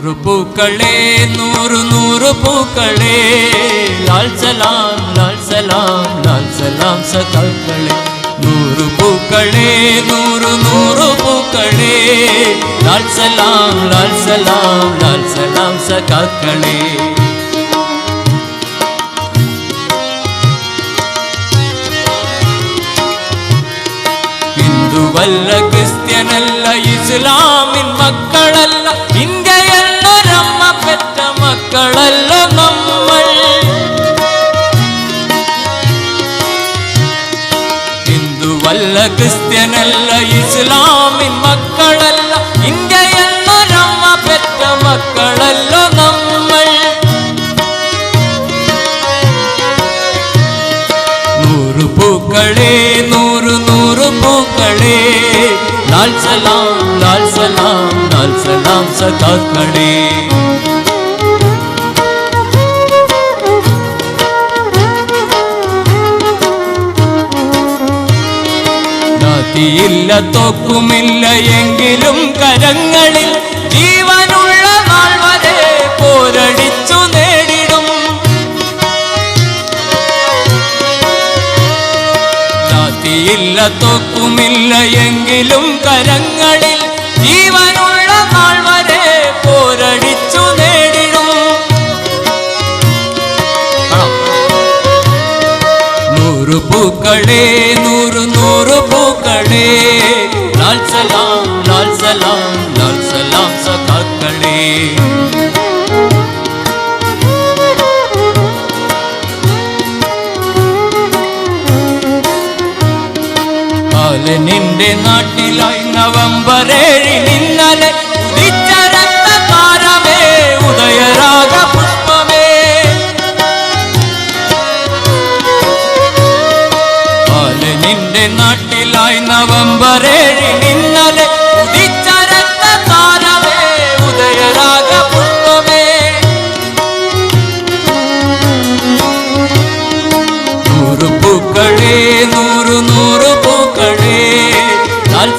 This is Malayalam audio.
നൂറു പൂക്കളെ നൂറു നൂറു പൂക്കളെ ലാൽ സലാം ലാൽ സലാം ലാൽ സലാം സഖാക്കളെ നൂറു പൂക്കളെ നൂറു നൂറു പൂക്കളെ ലാൽ സലാം ലാൽ സലാം ലാൽ സലാം സഖാക്കളെ ഹിന്ദുവല്ല ക്രിസ്ത്യനല്ല ഇസ്ലാമിൻ മക്കളല്ല அல்ல கிறிஸ்தியன் அல்ல இஸ்லாமின் மக்கள் அல்ல இங்க என்ன நம்ம பெற்ற மக்கள் அல்ல நம்மள். நூறு பூக்களே நூறு நூறு பூக்களே. லால் சலாம் லால் சலாம் லால் சலாம் சகாக்களே. ജാതിയില്ല തോക്കുമില്ല എങ്കിലും കരങ്ങളിൽ ജീവനുള്ള നാൾ വരെ പോരടിച്ചു നേടിടും ജാതിയില്ല തോക്കുമില്ല എങ്കിലും കരങ്ങളിൽ ജീവനുള്ള നാൾ വരെ പോരടിച്ചു നേടിടും? നൂറു പൂക്കളെ നൂറു നൂറു പൂക്കളെ ലാൽ സലാം ലാൽ സലാം ലാൽ സലാം സഖാക്കളെ. ബാലനിന്റെ നാട്ടിലായി നവംബർ ഏഴിന് ഇന്നലെ ഉദിച്ച രക്തതാരമേ ഉദയരാഗ പുഷ്പമേ. ബാലനിന്റെ നാട്ടിലായി നവംബർ ഏഴിന് ഇന്നലെ ഉദിച്ചരത്ത താരമേ ഉദയരാഗ പുഷ്പമേ നൂറു പൂക്കളേ നൂറു നൂറു പൂക്കളേ ലാൽ